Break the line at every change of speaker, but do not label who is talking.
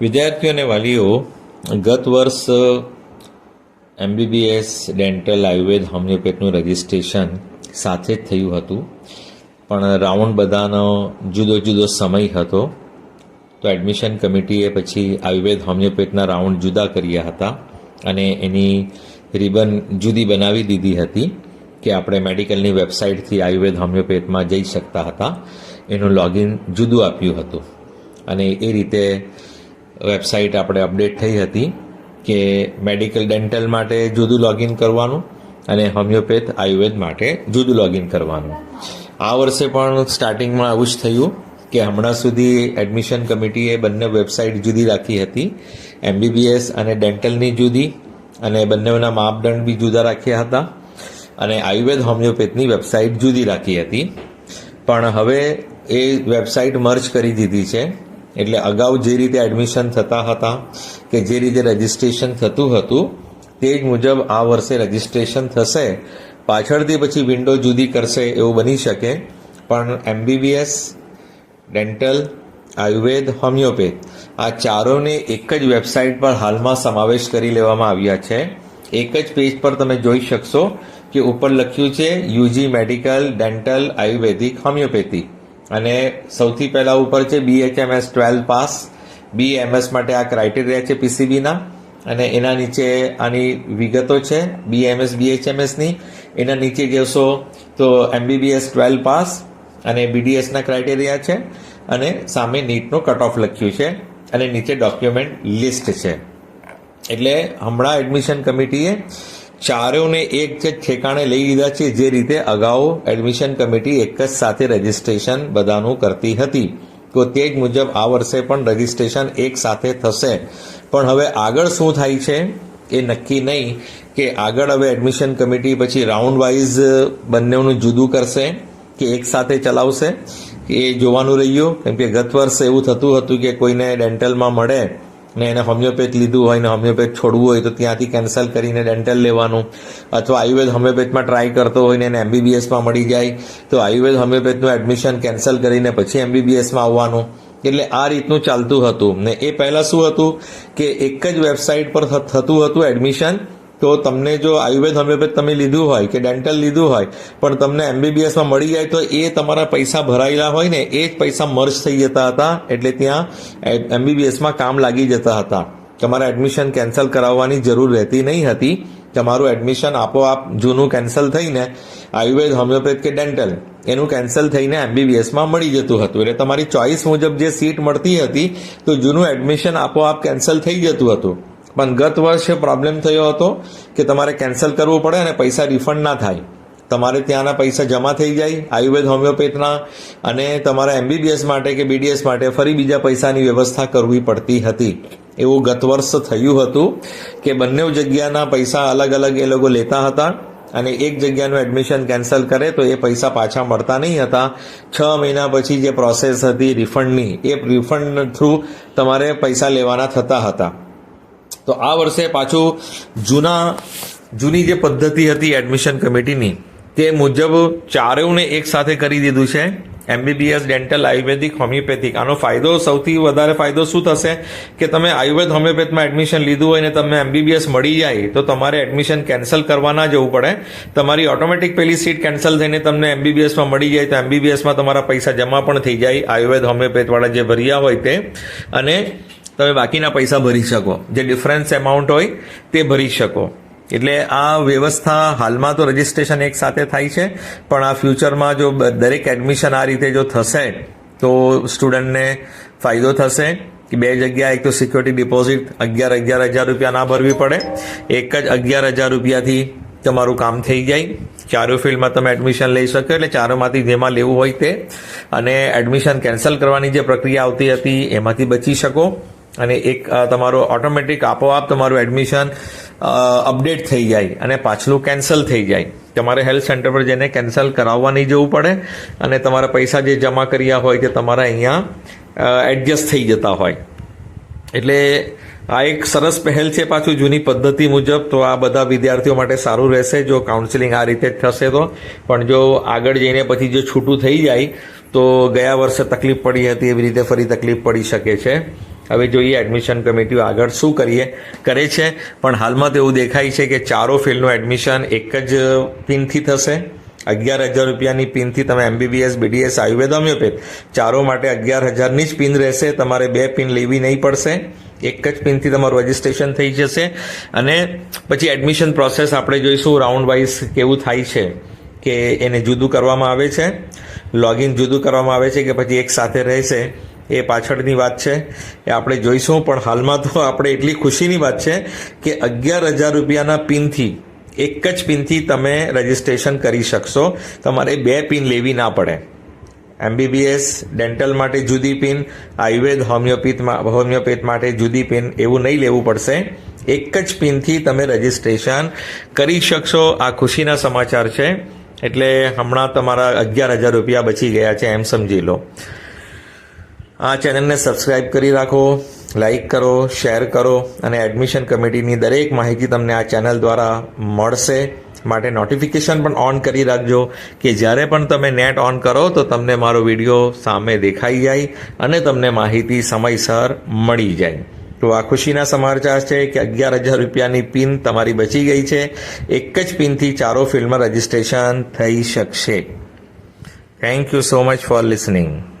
વિદ્યાર્થીઓ અને વાલીઓ ગત વર્ષ એમબીબીએસ ડેન્ટલ આયુર્વેદ હોમિયોપેથનું રજિસ્ટ્રેશન સાથે જ થયું હતું. પણ રાઉન્ડ બધાનો જુદો જુદો સમય હતો. તો એડમિશન કમિટીએ પછી આયુર્વેદ હોમિયોપેથના રાઉન્ડ જુદા કર્યા હતા અને એની રિબન જુદી બનાવી દીધી હતી કે આપણે મેડિકલની વેબસાઇટથી આયુર્વેદ હોમિયોપેથમાં જઈ શકતા હતા. એનું લોગિન જુદું આપ્યું હતું. અને એ રીતે વેબસાઇટ આપણે અપડેટ થઈ હતી કે મેડિકલ ડેન્ટલ માટે જુદું લોગિન કરવાનું અને હોમિયોપેથ, આયુર્વેદ માટે જુદું લોગિન કરવાનું. આ વર્ષે પણ સ્ટાર્ટિંગમાં આવું જ થયું કે હમણાં સુધી એડમિશન કમિટીએ બંને વેબસાઇટ જુદી રાખી હતી. એમબીબીએસ અને ડેન્ટલની જુદી અને બંનેના માપદંડ બી જુદા રાખ્યા હતા અને આયુર્વેદ, હોમિયોપેથની વેબસાઇટ જુદી રાખી હતી. પણ હવે એ વેબસાઇટ મર્જ કરી દીધી છે એટલે અગાઉ જે રીતે એડમિશન થતા હતા કે જે રીતે રજિસ્ટ્રેશન થતું હતું, તે જ મુજબ આ વર્ષે રજિસ્ટ્રેશન થશે. પાછળથી પછી વિન્ડો જુદી કરશે એવું બની શકે, પણ એમબીબીએસ ડેન્ટલ આયુર્વેદ હોમિયોપેથ આ ચારોને એક જ વેબસાઇટ પર હાલમાં સમાવેશ કરી લેવામાં આવ્યા છે. એક જ પેજ પર તમે જોઈ શકશો કે ઉપર લખ્યું છે UG medical dental Ayurvedic homeopathy અને સૌથી પહેલાં ઉપર છે બીએચએમએસ ટ્વેલ્વ પાસ બીએમએસ માટે આ ક્રાઇટેરિયા છે પીસીબીના અને એના નીચે આની વિગતો છે બીએમએસ બીએચએમએસની એના નીચે જશો તો એમબીબીએસ ટ્વેલ્વ પાસ અને બીડીએસના ક્રાઇટેરિયા છે. અને સામે નીટનું કટ ઓફ લખ્યું છે. અને નીચે ડોક્યુમેન્ટ લિસ્ટ છે. એટલે હમણાં એડમિશન કમિટીએ ચારેયને એક જ ઠેકાણે લઈ લીધા છે, જે રીતે અગાઉ એડમિશન કમિટી એક જ સાથે રજીસ્ટ્રેશન બધાનું કરતી હતી. તો તે જ મુજબ આ વર્ષે પણ રજીસ્ટ્રેશન એક સાથે થશે. પણ હવે આગળ શું થાય છે એ નક્કી નહીં કે આગળ હવે એડમિશન કમિટી પછી રાઉન્ડ વાઇઝ બંનેનું જુદું કરશે કે એક સાથે ચલાવશે. એ જોવાનું રહ્યું, કેમ કે ગત વર્ષે એવું થતું હતું કે કોઈને ડેન્ટલમાં મળે ને એને હોમિયોપેથ લીધું હોય ને હોમિયોપેથ છોડવું હોય તો ત્યાંથી કેન્સલ કરીને ડેન્ટલ લેવાનું. અથવા આયુર્વેદ હોમિયોપેથમાં ટ્રાય કરતો હોય ને એને એમબીબીએસમાં મળી જાય, તો આયુર્વેદ હોમિયોપેથનું એડમિશન કેન્સલ કરીને પછી એમબીબીએસમાં આવવાનું. એટલે આ રીતનું ચાલતું હતું. ને એ પહેલાં શું હતું કે એક જ વેબસાઇટ પર થતું હતું એડમિશન તો તમને જો આયુર્વેદ હોમિયોપેથ તમે લીધું હોય કે ડેન્ટલ લીધું હોય, પણ તમને એમબીબીએસમાં મળી જાય તો એ તમારા પૈસા ભરાયેલા હોય ને, એ જ પૈસા મર્જ થઈ જતા હતા, એટલે ત્યાં એમબીબીએસમાં કામ લાગી જતા હતા. તમારે એડમિશન કેન્સલ કરાવવાની જરૂર રહેતી નહીં હતી. તમારું એડમિશન આપોઆપ જૂનું કેન્સલ થઈને આયુર્વેદ, હોમિયોપેથ કે ડેન્ટલ, એનું કેન્સલ થઈને એમબીબીએસમાં મળી જતું હતું. એટલે તમારી ચોઇસ મુજબ જે સીટ મળતી હતી, તો જૂનું એડમિશન આપોઆપ કેન્સલ થઈ જતું હતું. પણ ગત વર્ષે પ્રોબ્લેમ થયો હતો કે તમારે કેન્સલ કરવું પડે અને પૈસા રિફંડ ના થાય. તમારે ત્યાંના પૈસા જમા થઈ જાય, આયુર્વેદ હોમિયોપેથના અને તમારા એમબીબીએસ માટે કે બીડીએસ માટે ફરી બીજા પૈસાની વ્યવસ્થા કરવી પડતી હતી. એવું ગત વર્ષ થયું હતું કે બંને જગ્યાના પૈસા અલગ અલગ એ લોકો લેતા હતા અને એક જગ્યાનું એડમિશન કેન્સલ કરે તો એ પૈસા પાછા મળતા નહીં હતા. છ મહિના પછી જે પ્રોસેસ હતી રિફંડની એ રિફંડ થ્રુ તમારે પૈસા લેવાના થતા હતા. તો આ વર્ષે પાછું જૂના, જૂની જે પદ્ધતિ હતી એડમિશન કમિટીની તે મુજબ ચારેયને એક સાથે કરી દીધું છે. એમબીબીએસ ડેન્ટલ આયુર્વેદિક હોમિયોપેથિક આનો ફાયદો, સૌથી વધારે ફાયદો શું થશે? કે તમે આયુર્વેદ હોમિયોપેથમાં એડમિશન લીધું હોય ને તમને એમબીબીએસ મળી જાય, તો તમારે એડમિશન કેન્સલ કરવા ના જવું પડે. તમારી ઓટોમેટિક પેલી સીટ કેન્સલ થઈને તમને એમબીબીએસમાં મળી જાય, તો એમબીબીએસમાં તમારા પૈસા જમા પણ થઈ જાય આયુર્વેદ હોમિયોપેથવાળા જે ભર્યા હોય તે. અને તમે બાકીના પૈસા ભરી શકો. જે ડિફરન્સ એમાઉન્ટ હોય તે ભરી શકો. એટલે આ વ્યવસ્થા હાલમાં તો રજિસ્ટ્રેશન એક સાથે થાય છે, પણ આ ફ્યુચરમાં જો દરેક એડમિશન આ રીતે જો થશે, તો સ્ટુડન્ટને ફાયદો થશે કે બે જગ્યા એક તો સિક્યોરિટી ડિપોઝિટ અગિયાર અગિયાર હજાર રૂપિયા ના ભરવી પડે, એક જ અગિયાર હજાર રૂપિયાથી તમારું કામ થઈ જાય. ચારો ફિલ્ડમાં તમે એડમિશન લઈ શકો, એટલે ચારોમાંથી જેમાં લેવું હોય તે. અને એડમિશન કેન્સલ કરવાની જે પ્રક્રિયા આવતી હતી, એમાંથી બચી શકો. અને એક તમારો ઓટોમેટિક આપોઆપ તમારું એડમિશન અપડેટ થઈ જાય અને પાછલું કેન્સલ થઈ જાય. તમારે હેલ્થ સેન્ટર પર જઈને કેન્સલ કરાવવા નહીં જવું પડે અને તમારા પૈસા જે જમા કર્યા હોય તે તમારા અહીંયા એડજસ્ટ થઈ જતા હોય. એટલે આ એક સરસ પહેલ છે પાછું જૂની પદ્ધતિ મુજબ, તો આ બધા વિદ્યાર્થીઓ માટે સારું રહેશે. જો કાઉન્સિલિંગ આ રીતે થશે તો. પણ જો આગળ જઈને પછી જો છૂટું થઈ જાય, તો ગયા વર્ષે તકલીફ પડી હતી, એવી રીતે ફરી તકલીફ પડી શકે છે. હવે જોઈએ એડમિશન કમિટીઓ આગળ શું કરીએ? કરે છે. પણ હાલમાં તો એવું દેખાય છે કે ચારો ફિલ્ડનું એડમિશન એક જ પિનથી થશે. અગિયાર હજાર રૂપિયાની પિનથી તમે એમબીબીએસ બીડીએસ આયુર્વેદ હોમિયોપેથ ચારો માટે અગિયાર હજારની જ પિન રહેશે. તમારે બે પિન લેવી નહીં પડશે. એક જ પિનથી તમારું રજિસ્ટ્રેશન થઈ જશે. અને પછી એડમિશન પ્રોસેસ આપણે જોઈશું રાઉન્ડ વાઇઝ કેવું થાય છે કે એને જુદું કરવામાં આવે છે. લોગિન જુદું કરવામાં આવે છે કે પછી એક સાથે રહેશે. એ પાછળની વાત છે. એ આપણે જોઈશું, પણ હાલમાં તો આપણે એટલી ખુશીની વાત છે કે અગિયાર હજાર રૂપિયાના પિનથી, એક જ પિનથી તમે રજિસ્ટ્રેશન કરી શકશો. તમારે બે પિન લેવી ના પડે. એમબીબીએસ, ડેન્ટલ માટે જુદી પિન, આયુર્વેદ હોમિયોપેથમાં હોમિયોપેથ માટે જુદી પિન, એવું નહીં લેવું પડશે. એક જ પિનથી તમે રજિસ્ટ્રેશન કરી શકશો. આ ખુશીના સમાચાર છે. એટલે હમણાં તમારા અગિયાર હજાર રૂપિયા બચી ગયા છે એમ સમજી લો. આ ચેનલને સબસ્ક્રાઇબ કરી રાખો લાઈક કરો, શેર કરો અને એડમિશન કમિટીની દરેક માહિતી તમને આ ચેનલ દ્વારા મળશે. માટે નોટિફિકેશન પણ ઓન કરી રાખજો કે જ્યારે પણ તમે નેટ ઓન કરો તો તમને મારો વીડિયો સામે દેખાઈ જાય અને તમને માહિતી સમયસર મળી જાય. તો આ ખુશીના સમાચાર છે કે અગિયાર હજાર રૂપિયાની પિન તમારી બચી ગઈ છે. એક જ પિનથી ચારો ફિલ્મ રજિસ્ટ્રેશન થઈ શકશે. Thank you so much for listening